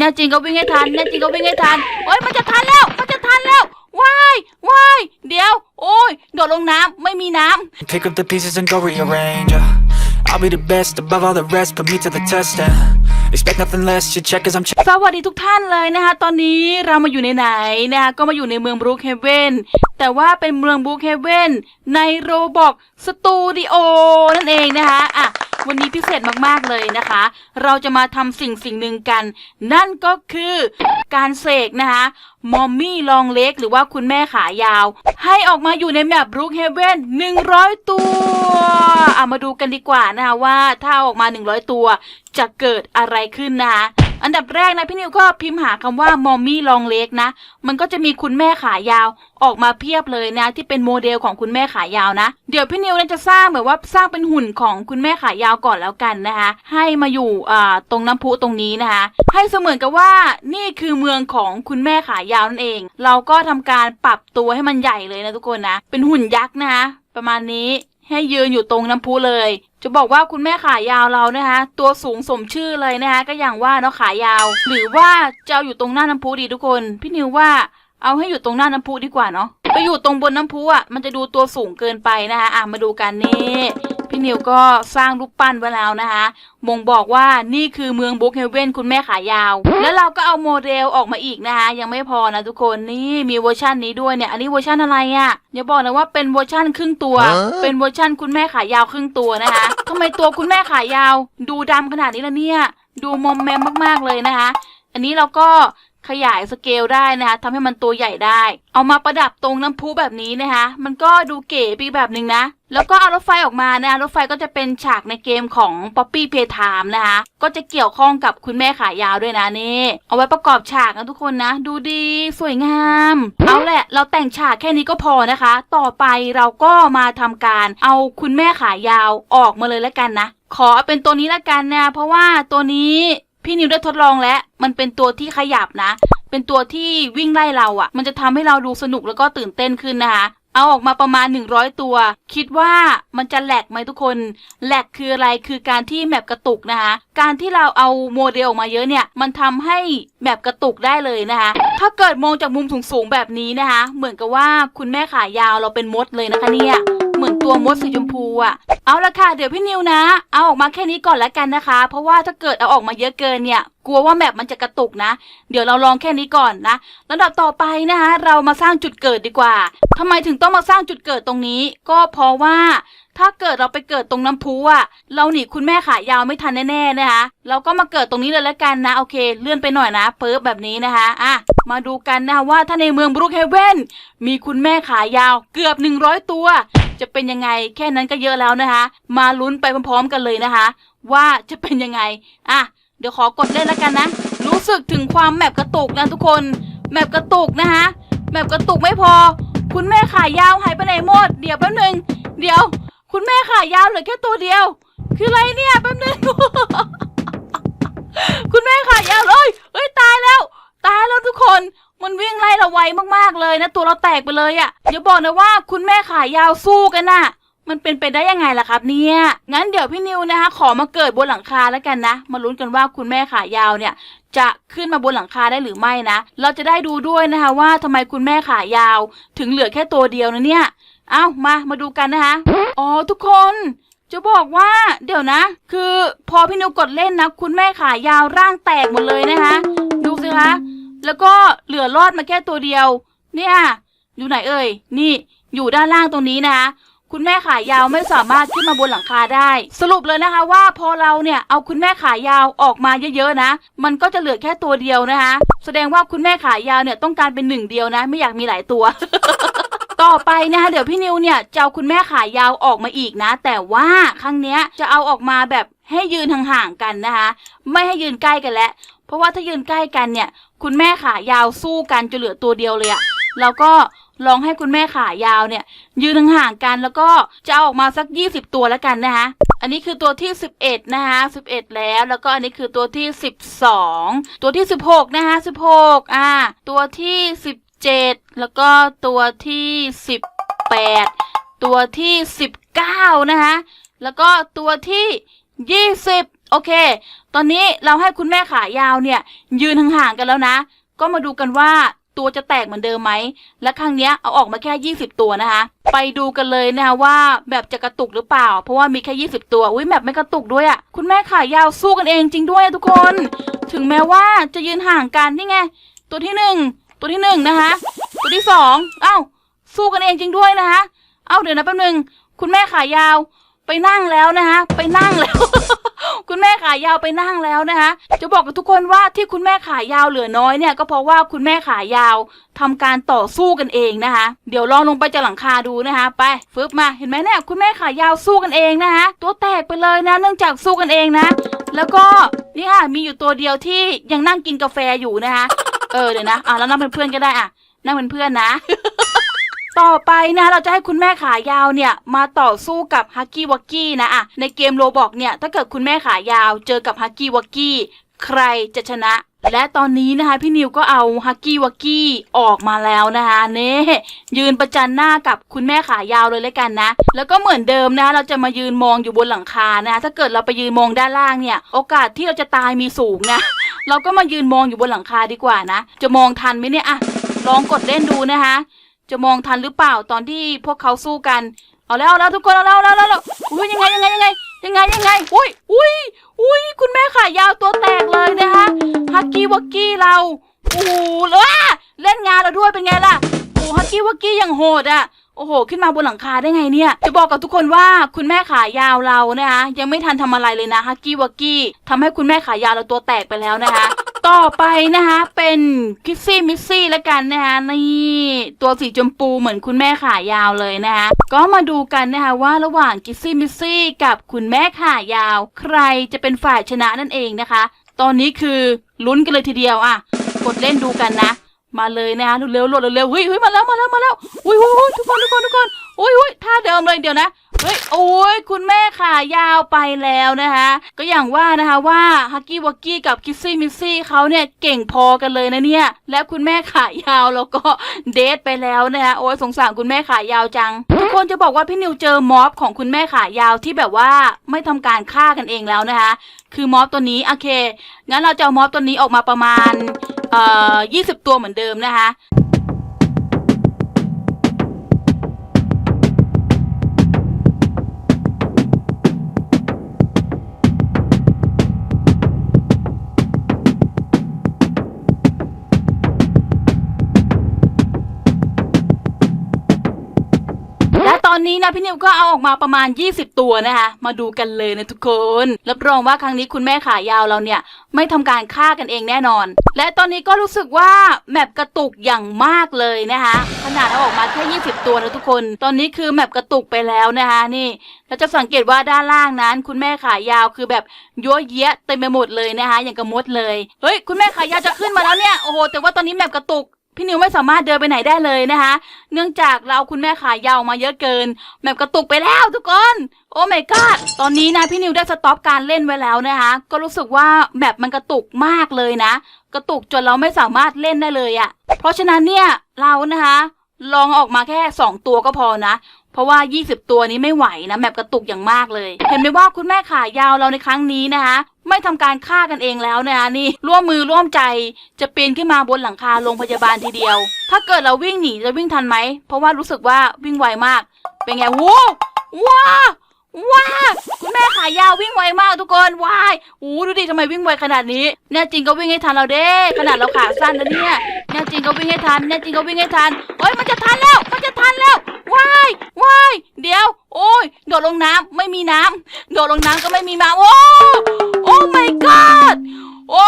แน่จริงก็วิ่งให้ทันแน่จริงก็วิ่งให้ทันโอ้ยมันจะทันแล้ว มันจะทันแล้วว้ายว้ายเดี๋ยว โอ้ยโดดลงน้ำไม่มีน้ำ Pick up the pieces and go rearrange. yeah. I'll be the best above all the rest. Put me to the test. And expect nothing less. You check as I'm check. สวัสดีทุกท่านเลยนะคะตอนนี้เรามาอยู่ในไหนนะคะก็มาอยู่ในเมืองบรูคเฮเวนแต่ว่าเป็นเมืองบรูคเฮเวนในโรบอกสตูดิโอนั่นเองนะคะอะ วันนี้พิเศษมากๆเลยนะคะ เราจะมาทำสิ่งสิ่งหนึ่งกัน นั่นก็คือการเสกนะคะมอมมี่ลองเล็กหรือว่าคุณแม่ขายาว ให้ออกมาอยู่ในแมปบรูคเฮเวน100 ตัวเอามาดูกันดีกว่านะคะว่าถ้าอาออกมา 100 ตัวจะเกิดอะไรขึ้นนะคะ อันดับแรกนะพี่นิวก็พิมพ์หาคำว่ามอมมี่ลองเล็กนะ มันก็จะมีคุณแม่ขายาวออกมาเพียบเลยนะ ที่เป็นโมเดลของคุณแม่ขายาวนะ เดี๋ยวพี่นิวนี่ยจะสร้างแบบว่าสร้างเป็นหุ่นของคุณแม่ขายาวก่อนแล้วกันนะคะ ให้มาอยู่ตรงน้ำพุตรงนี้นะคะ ให้เสมือนกับว่านี่คือเมืองของคุณแม่ขายาวนั่นเอง เราก็ทำการปรับตัวให้มันใหญ่เลยนะทุกคนนะ เป็นหุ่นยักษ์นะคะประมาณนี้ให้ยืนอยู่ตรงน้ำพุเลย จะบอกว่าคุณแม่ขายาวเรานะคะ ตัวสูงสมชื่อเลยนะคะก็อย่างว่าเนาะขายาว หรือว่าจะเอาอยู่ตรงหน้าน้ำพุดีทุกคน พี่นิวว่าเอาให้อยู่ตรงหน้าน้ำพุดีกว่าเนาะไปอยู่ตรงบนน้ำพุอะมันจะดูตัวสูงเกินไปนะคะอะมาดูกันนี่ พี่นิวก็สร้างรูปปั้นไว้แล้วนะคะบ่งบอกว่านี่คือเมืองบุ๊กเฮเว่นคุณแม่ขายาว แล้วเราก็เอาโมเดลออกมาอีกนะคะยังไม่พอนะทุกคนนี่มีเวอร์ชันนี้ด้วยเนี่ยอันนี้เวอร์ชันอะไรอะ่ะอย่าบอกนะว่าเป็นเวอร์ชันครึ่งตัว เป็นเวอร์ชันคุณแม่ขายาวครึ่งตัวนะคะทำไมตัวคุณแม่ขายาว ดูดำขนาดนี้ล่ะเนี่ย ดูมอมแมมมากๆเลยนะคะ อันนี้เราก็ขยายสเกลได้นะคะทำให้มันตัวใหญ่ได้ เอามาประดับตรงน้ำพุแบบนี้นะคะ มันก็ดูเก๋ไปอีกแบบหนึ่งนะ แล้วก็เอารถไฟออกมานะคะรถไฟก็จะเป็นฉากในเกมของ Poppy Playtime นะคะก็จะเกี่ยวข้องกับคุณแม่ขายาวด้วยนะนี่เอาไว้ประกอบฉากนะทุกคนนะ ดูดีสวยงามเอาแหละเราแต่งฉากแค่นี้ก็พอนะคะ ต่อไปเราก็มาทำการเอาคุณแม่ขายาวออกมาเลยแล้วกันนะ ขอเป็นตัวนี้ละกันนะเพราะว่าตัวนี้พี่นิวได้ทดลองแล้ว มันเป็นตัวที่ขยับนะ เป็นตัวที่วิ่งไล่เราอะ่ะ มันจะทำให้เราดูสนุกแล้วก็ตื่นเต้นขึ้นนะคะ เอาออกมาประมาณ 100 ตัว คิดว่ามันจะแหลกไหมทุกคนแหลกคืออะไรคือการที่แมปกระตุกนะคะการที่เราเอาโมเดลออกมาเยอะเนี่ย มันทำให้แมปกระตุกได้เลยนะคะถ้าเกิดมองจากมุมสูงๆแบบนี้นะคะ เหมือนกับว่าคุณแม่ขายาวเราเป็นมดเลยนะคะเนี่ย ตัวมดสีชมพูอะเอาละค่ะ เดี๋ยวพี่นิวนะ เอาออกมาแค่นี้ก่อนละกันนะคะ เพราะว่าถ้าเกิดเอาออกมาเยอะเกินเนี่ย กลัวว่าแมปมันจะกระตุกนะ เดี๋ยวเราลองแค่นี้ก่อนนะลำดับต่อไปนะคะ เรามาสร้างจุดเกิดดีกว่าทำไมถึงต้องมาสร้างจุดเกิดตรงนี้ ก็เพราะว่าถ้าเกิดเราไปเกิดตรงน้ำพุอะเราหนีคุณแม่ขายาวไม่ทันแน่ๆนะคะ เราก็มาเกิดตรงนี้เลยละกันนะ โอเค เลื่อนไปหน่อยนะเปิบแบบนี้นะคะ อะ มาดูกันนะคะว่าถ้าในเมืองบรูคเฮเว่นมีคุณแม่ขายาวเกือบ 100 ตัว จะเป็นยังไง แค่นั้นก็เยอะแล้วนะคะ มาลุ้นไปพร้อมๆกันเลยนะคะ ว่าจะเป็นยังไงอะเดี๋ยวขอกดเล่นแล้วกันนะ รู้สึกถึงความแมปกระตุกนะทุกคนแมปกระตุกนะคะแมปกระตุกไม่พอ คุณแม่ขายาวหายไปไหนหมดเดี๋ยวแป๊บนึงเดี๋ยว คุณแม่ขายาวเหลือแค่ตัวเดียว คืออะไรเนี่ยแป๊บนึงคุณแม่ขายาวเลยเฮ้ยตายแล้ว ตายแล้วทุกคน มันวิ่งไล่เราไวมากๆเลยนะ ตัวเราแตกไปเลยอะ่ะอย่าบอกนะว่าคุณแม่ขายาวสู้กันน่ะ มันเป็นไปได้ยังไงล่ะครับเนี่ย งั้นเดี๋ยวพี่นิวนะคะ ขอมาเกิดบนหลังคาแล้วกันนะ มาลุ้นกันว่าคุณแม่ขายาวเนี่ยจะขึ้นมาบนหลังคาได้หรือไม่นะ เราจะได้ดูด้วยนะคะว่าทำไมคุณแม่ขายาว ถึงเหลือแค่ตัวเดียวนะเนี่ย เอ้ามา มาดูกันนะคะ อ๋อทุกคน จะบอกว่าเดี๋ยวนะ คือพอพี่นิวกดเล่นนะ คุณแม่ขายาวร่างแตกหมดเลยนะคะ ดูสิคะ แล้วก็เหลือรอดมาแค่ตัวเดียว เนี่ย อยู่ไหนเอ่ย นี่อยู่ด้านล่างตรงนี้นะคะคุณแม่ขายาวไม่สามารถขึ้นมาบนหลังคาได้ สรุปเลยนะคะว่าพอเราเนี่ยเอาคุณแม่ขายาวออกมาเยอะๆนะ มันก็จะเหลือแค่ตัวเดียวนะคะ แสดงว่าคุณแม่ขายาวเนี่ยต้องการเป็นหนึ่งเดียวนะ ไม่อยากมีหลายตัว ต่อไปนะคะเดี๋ยวพี่นิวเนี่ยจะเอาคุณแม่ขายาวออกมาอีกนะ แต่ว่าครั้งเนี้ยจะเอาออกมาแบบให้ยืนห่างๆกันนะคะ ไม่ให้ยืนใกล้กันแล้ว เพราะว่าถ้ายืนใกล้กันเนี่ย คุณแม่ขายาวสู้กันจะเหลือตัวเดียวเลยอะแล้วก็ลองให้คุณแม่ขายาวเนี่ย ยืนห่างๆกันแล้วก็จะเอาออกมาสัก 20 ตัวแล้วกันนะคะอันนี้คือตัวที่ 11 นะคะ11 แล้วแล้วก็อันนี้คือตัวที่ 12 ตัวที่ 16 นะคะ16 อ่า ตัวที่ 17 แล้วก็ตัวที่ 18 ตัวที่ 19 นะคะแล้วก็ตัวที่ 20 โอเค ตอนนี้เราให้คุณแม่ขายาวเนี่ย ยืนห่างๆกันแล้วนะ ก็มาดูกันว่าตัวจะแตกเหมือนเดิมไหม และครั้งนี้เอาออกมาแค่ 20 ตัวนะคะ ไปดูกันเลยนะคะว่าแบบจะกระตุกหรือเปล่า เพราะว่ามีแค่ 20 ตัว อุ้ยแบบไม่กระตุกด้วยอะ่ะ คุณแม่ขายาวสู้กันเองจริงด้วยทุกคน ถึงแม้ว่าจะยืนห่างกันนี่ไง ตัวที่หนึ่งตัวที่หนึ่งนะคะ ตัวที่สองเอ้าสู้กันเองจริงด้วยนะคะ เอ้าเดี๋ยวนะแป๊บนึง คุณแม่ขายาว ไปนั่งแล้วนะคะ ไปนั่งแล้ว คุณแม่ขายาวไปนั่งแล้วนะคะ จะบอกกับทุกคนว่าที่คุณแม่ขายาวเหลือน้อยเนี่ยก็เพราะว่าคุณแม่ขายาวทำการต่อสู้กันเองนะคะ เดี๋ยวลองลงไปจากหลังคาดูนะคะ ไปฟึบมาเห็นไหมเนี่ยคุณแม่ขายาวสู้กันเองนะคะตัวแตกไปเลยนะ เนื่องจากสู้กันเองนะ แล้วก็นี่ค่ะมีอยู่ตัวเดียวที่ยังนั่งกินกาแฟอยู่นะคะ เออเดี๋ยวนะอะแล้วนั่งเป็นเพื่อนก็ได้อะนั่งเป็นเพื่อนนะ ต่อไปนะเราจะให้คุณแม่ขายาวเนี่ยมาต่อสู้กับฮักกี้วักกี้นะอะในเกมโรบอกเนี่ยถ้าเกิดคุณแม่ขายาวเจอกับฮักกี้วักกี้ใครจะชนะ และตอนนี้นะคะพี่นิวก็เอาฮักกี้วักกี้ออกมาแล้วนะคะเน่ยืนประจันหน้ากับคุณแม่ขายาวเลยแล้วกันนะ แล้วก็เหมือนเดิมนะเราจะมายืนมองอยู่บนหลังคานะคะถ้าเกิดเราไปยืนมองด้านล่างเนี่ย โอกาสที่เราจะตายมีสูงนะ เราก็มายืนมองอยู่บนหลังคาดีกว่านะ จะมองทันไหมเนี่ยอะลองกดเล่นดูนะคะ จะมองทันหรือเปล่าตอนที่พวกเขาสู้กัน เอาแล้วเอาแล้วทุกคนเอาแล้วเอาแล้วแล้วอุ้ยยังไงยังไงยังไงยังไงยังไงอุ้ยอุ้ยอุ้ยคุณแม่ขายาวตัวแตกเลยนะคะฮักกี้วักกี้เราโอ้โหเลยอะเล่นงานเราด้วยเป็นไงล่ะโอ้ฮักกี้วักกี้อย่างโหดอะโอ้โห ขึ้นมาบนหลังคาได้ไงเนี่ย จะบอกกับทุกคนว่าคุณแม่ขายาวเรานะคะยังไม่ทันทำอะไรเลยนะฮักกี้วักกี้ทำให้คุณแม่ขายาวเราตัวแตกไปแล้วนะคะ ต่อไปนะคะเป็นคิซี่มิซี่แล้วกันนะคะนี่ตัวสีชมพูเหมือนคุณแม่ขายาวเลยนะคะก็มาดูกันนะคะว่าระหว่างคิซี่มิซี่กับคุณแม่ขายาว ใครจะเป็นฝ่ายชนะนั่นเองนะคะ ตอนนี้คือลุ้นกันเลยทีเดียวอะ กดเล่นดูกันนะ มาเลยนะคะเร็วๆโหลดเร็วๆเฮ้ยเฮ้ยมาแล้วมาแล้วมาแล้วอุ้ยอุ้ยอุ้ยทุกคนทุกคนทุกคนอุ้ยอุ้ยท่าเดิมเลยเดี๋ยวนะ เฮ้ยโอ้ยคุณแม่ขายาวไปแล้วนะคะ ก็อย่างว่านะคะว่าฮักกี้วักกี้กับคิสซี่มิสซี่เขาเนี่ยเก่งพอกันเลยนะเนี่ย และคุณแม่ขายาวแล้วก็เดทไปแล้วนะคะโอ้ยสงสารคุณแม่ขายาวจังทุกคนจะบอกว่าพี่นิวเจอม็อบของคุณแม่ขายาวที่แบบว่าไม่ทำการฆ่ากันเองแล้วนะคะ คือม็อบตัวนี้โอเคงั้นเราจะเอาม็อบตัวนี้ออกมาประมาณเอ่อ20ตัวเหมือนเดิมนะคะ นี้นะพี่นิวก็เอาออกมาประมาณ 20 ตัวนะคะ มาดูกันเลยนะทุกคน รับรองว่าครั้งนี้คุณแม่ขายาวเราเนี่ยไม่ทำการฆ่ากันเองแน่นอน และตอนนี้ก็รู้สึกว่าแมปกระตุกอย่างมากเลยนะคะ ขนาดเอาออกมาแค่ 20 ตัวนะทุกคน ตอนนี้คือแมปกระตุกไปแล้วนะคะนี่เราจะสังเกตว่าด้านล่างนั้น คุณแม่ขายาวคือแบบยั่วเยะเต็มไปหมดเลยนะคะ อย่างกระมดเลย เฮ้ยคุณแม่ขายาวจะขึ้นมาแล้วเนี่ย โอ้โห แต่ว่าตอนนี้แมปกระตุก พี่นิวไม่สามารถเดินไปไหนได้เลยนะคะ เนื่องจากเราคุณแม่ขายาวมาเยอะเกินแมปกระตุกไปแล้วทุกคนโอ้ my god ตอนนี้นะพี่นิวได้สต็อปการเล่นไว้แล้วนะคะ ก็รู้สึกว่าแมปมันกระตุกมากเลยนะ กระตุกจนเราไม่สามารถเล่นได้เลยอะ่ะ เพราะฉะนั้นเนี่ยเรานะคะ ลองออกมาแค่ 2 ตัวก็พอนะเพราะว่า 20 ตัวนี้ไม่ไหวนะแมปกระตุกอย่างมากเลย เห็นไหมว่าคุณแม่ขายาวเราในครั้งนี้นะคะ ไม่ทำการฆ่ากันเองแล้วนะคะนี่ร่วมมือร่วมใจจะปีนขึ้นมาบนหลังคาโรงพยาบาลทีเดียว ถ้าเกิดเราวิ่งหนีจะวิ่งทันไหม เพราะว่ารู้สึกว่าวิ่งไวมาก เป็นไงวู้ว้าว้าคุณแม่ขายาววิ่งไวมากทุกคนวายอู้ดูดิทำไมวิ่งไวขนาดนี้แน่จริงก็วิ่งให้ทันเราเด้ขนาดเราขาสั้นนะเนี่ยแน่จริงก็วิ่งให้ทันแน่จริงก็วิ่งให้ทันเฮ้ยมันจะทันแล้ว มันจะทันแล้วว้ายว้ายเดี๋ยว โอ้ยโดดลงน้ำไม่มีน้ำโดดลงน้ำก็ไม่มีน้ำโอ้ โอ้ my god โอ้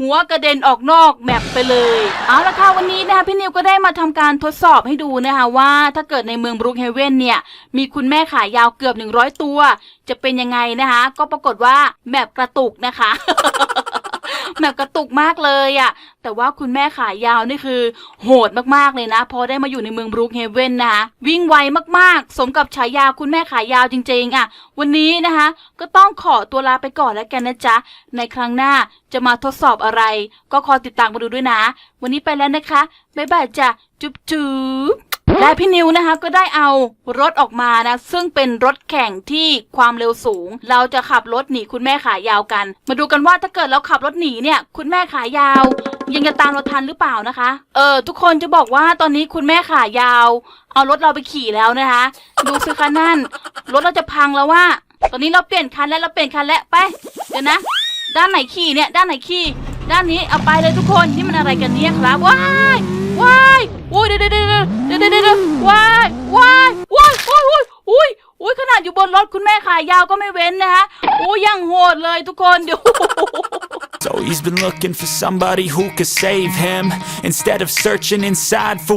หัวกระเด็นออกนอกแมปไปเลย เอาละค่ะวันนี้นะคะพี่นิวก็ได้มาทำการทดสอบให้ดูนะคะว่าถ้าเกิดในเมืองบรูคเฮเว่นเนี่ย มีคุณแม่ขายาวเกือบ 100 ตัว จะเป็นยังไงนะคะ ก็ปรากฏว่าแมปกระตุกนะคะ แมปกระตุกมากเลยอะ่ะ แต่ว่าคุณแม่ขายาวนี่คือ โหดมากๆเลยนะ พอได้มาอยู่ในเมืองบรูคเฮเว่นนะคะวิ่งไวมากๆ สมกับฉายาคุณแม่ขายาวจริงๆอะ วันนี้นะคะ ก็ต้องขอตัวลาไปก่อนแล้วกันนะจ๊ะ ในครั้งหน้าจะมาทดสอบอะไร ก็คอยติดตามมาดูด้วยนะ วันนี้ไปแล้วนะคะบ๊ายบายจ้ะจุ๊บจุ๊บ และพี่นิวนะคะก็ได้เอารถออกมานะ ซึ่งเป็นรถแข่งที่ความเร็วสูง เราจะขับรถหนีคุณแม่ขายาวกัน มาดูกันว่าถ้าเกิดเราขับรถหนีเนี่ยคุณแม่ขายาว ยังจะตามเราทันหรือเปล่านะคะ เออทุกคนจะบอกว่าตอนนี้คุณแม่ขายาว เอารถเราไปขี่แล้วนะคะ ดูสิคะนั่น รถเราจะพังแล้วว่า ตอนนี้เราเปลี่ยนคันแล้วเราเปลี่ยนคันแล้วไปเดี๋ยวนะ ด้านไหนขี่เนี่ยด้านไหนขี่ด้านนี้เอาไปเลยทุกคนนี่มันอะไรกันเนี่ยครับว้าย ว้ายอุ้ยเดี๋ยวเดี๋ยวเดี๋ยวเดี๋ยวเดี๋ยวว้ายว้ายว้ายโอ้ยโอ้ยโอ้ยโอ้ยขนาดอยู่บนรถคุณแม่ขายาวก็ไม่เว้นนะฮะโอ้ยยังโหดเลยทุกคนเดี๋ยว So he's been looking for somebody who could save him Instead of searching inside for